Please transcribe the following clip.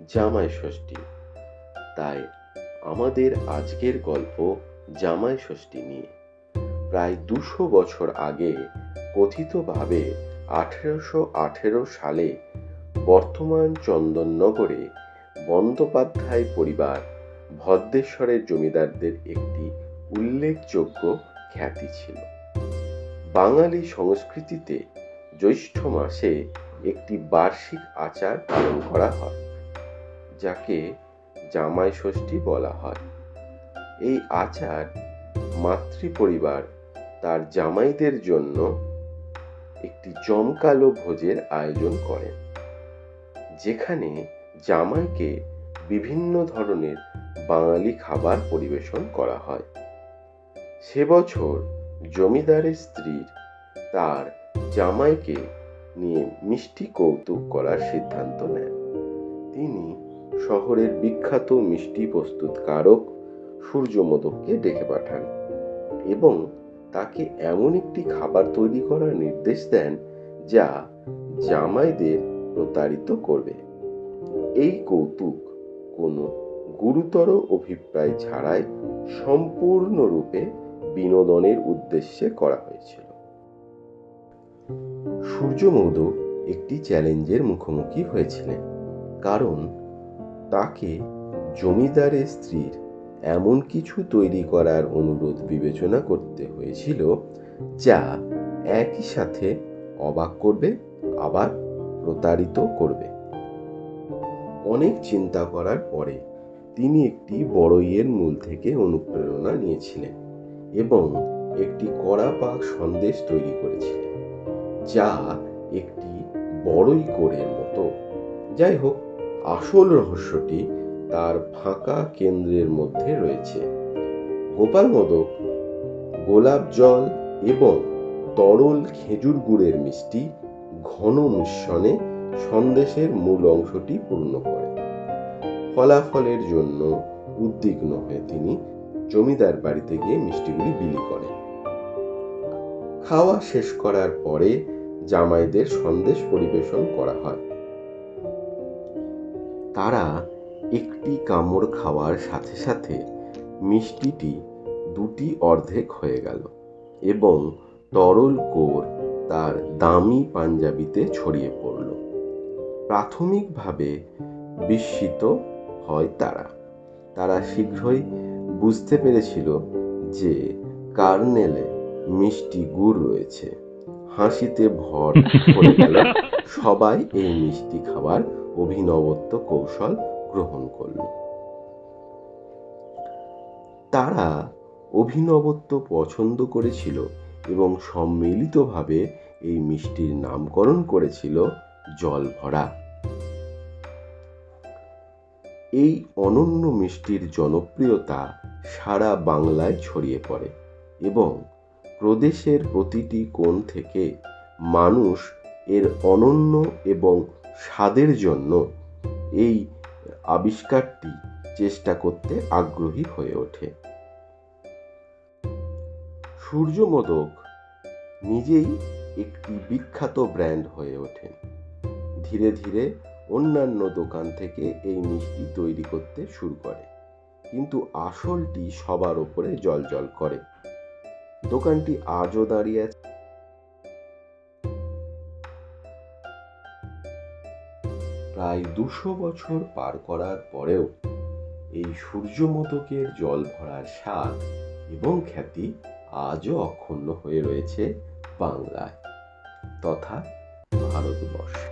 জামাই ষষ্ঠী। তাই আমাদের আজকের গল্প জামাই ষষ্ঠী নিয়ে। প্রায় দুশো বছর আগে কথিতভাবে আঠেরোশো আঠেরো সালে বর্তমান চন্দননগরে বন্দ্যোপাধ্যায় পরিবার ভদ্রেশ্বরের জমিদারদের একটি উল্লেখযোগ্য খ্যাতি ছিল। বাঙালি সংস্কৃতিতে জ্যৈষ্ঠ মাসে একটি বার্ষিক আচার পালন করা হয়। যাকে জামাই ষষ্ঠী বলা হয়। এই আচার মাতৃপরিবার তার জামাইদের জন্য একটি জমকালো ভোজের আয়োজন করেন যেখানে জামাইকে বিভিন্ন ধরনের বাঙালি খাবার পরিবেশন করা হয়। সে বছর জমিদারের স্ত্রীর তার জামাইকে নিয়ে মিষ্টি কৌতুক করার সিদ্ধান্ত নেন। তিনি শহরের বিখ্যাত মিষ্টি প্রস্তুতকারক সূর্যমোদককে ডেকে পাঠান এবং তাকে এমন একটি খাবার তৈরি করার নির্দেশ দেন যা জামাইদের প্রতারিত করবে। এই কৌতুক কোনো গুরুতর অভিপ্রায় ছাড়াই সম্পূর্ণরূপে বিনোদনের উদ্দেশ্যে করা হয়েছিল। সূর্যমৌদ একটি চ্যালেঞ্জের মুখোমুখি হয়েছিলেন, কারণ তাকে জমিদারের স্ত্রীর এমন কিছু তৈরি করার অনুরোধ বিবেচনা করতে হয়েছিল, যা একই সাথে অবাক করবে, আবার প্রতারিত করবে। অনেক চিন্তা করার পরে তিনি একটি বড়ইয়ের মূল থেকে অনুপ্রেরণা নিয়েছিলেন এবং একটি কড়া পাক সন্দেশ তৈরি করেছিলেন, যা একটি বড়ই কোরের মতো। যাই হোক আসল রহস্যটি তার ফাঁকা কেন্দ্রের মধ্যে রয়েছে। গোপাল মোদক, গোলাপ জল এবং তরল খেজুর গুড়ের মিষ্টি ঘন মিশ্রণে সন্দেশের মূল অংশটি পূর্ণ করে। ফলাফলের জন্য উদ্বিগ্ন হয়ে তিনি জমিদার বাড়িতে গিয়ে মিষ্টিগুলি বিলি করেন। খাওয়া শেষ করার পরে জামাইদের সন্দেশ পরিবেশন করা হয়। তারা একটি কামড় খাওয়ার সাথে সাথে মিষ্টিটি দুটি অর্ধেক হয়ে গেল এবং তরল কোর তার দামি পাঞ্জাবিতে ছড়িয়ে পড়ল। প্রাথমিকভাবে বিস্মিত হয় তারা। তারা শীঘ্রই বুঝতে পেরেছিল যে কার্নেলে মিষ্টি গুড় রয়েছে। হাসিতে ভর পড়ে গেল সবাই এই মিষ্টি খাবার অভিনবত্ব কৌশল গ্রহণ করল। তারা অভিনবত্ব পছন্দ করেছিল এবং সম্মিলিতভাবে এই মিষ্টির নামকরণ করেছিল জল ভরা এই অনন্য মিষ্টির জনপ্রিয়তা সারা বাংলায় ছড়িয়ে পড়ে এবং প্রদেশের প্রতিটি কোণ থেকে মানুষ এর অনন্য এবং স্বাদের জন্য এই আবিষ্কারটি চেষ্টা করতে আগ্রহী হয়ে ওঠে। সূর্যমোদক নিজেই একটি বিখ্যাত ব্র্যান্ড হয়ে ওঠেন। ধীরে ধীরে অন্যান্য দোকান থেকে এই মিষ্টি তৈরি করতে শুরু করে। কিন্তু আসলটি সবার ওপরে জল করে। দোকানটি আজও দাঁড়িয়ে আছে। প্রায় দুশো বছর পার করার পরেও এই সূর্যমতকের জল ভরার স্বাদ এবং খ্যাতি আজও অক্ষুণ্ণ হয়ে রয়েছে বাংলায় তথা ভারতবর্ষে।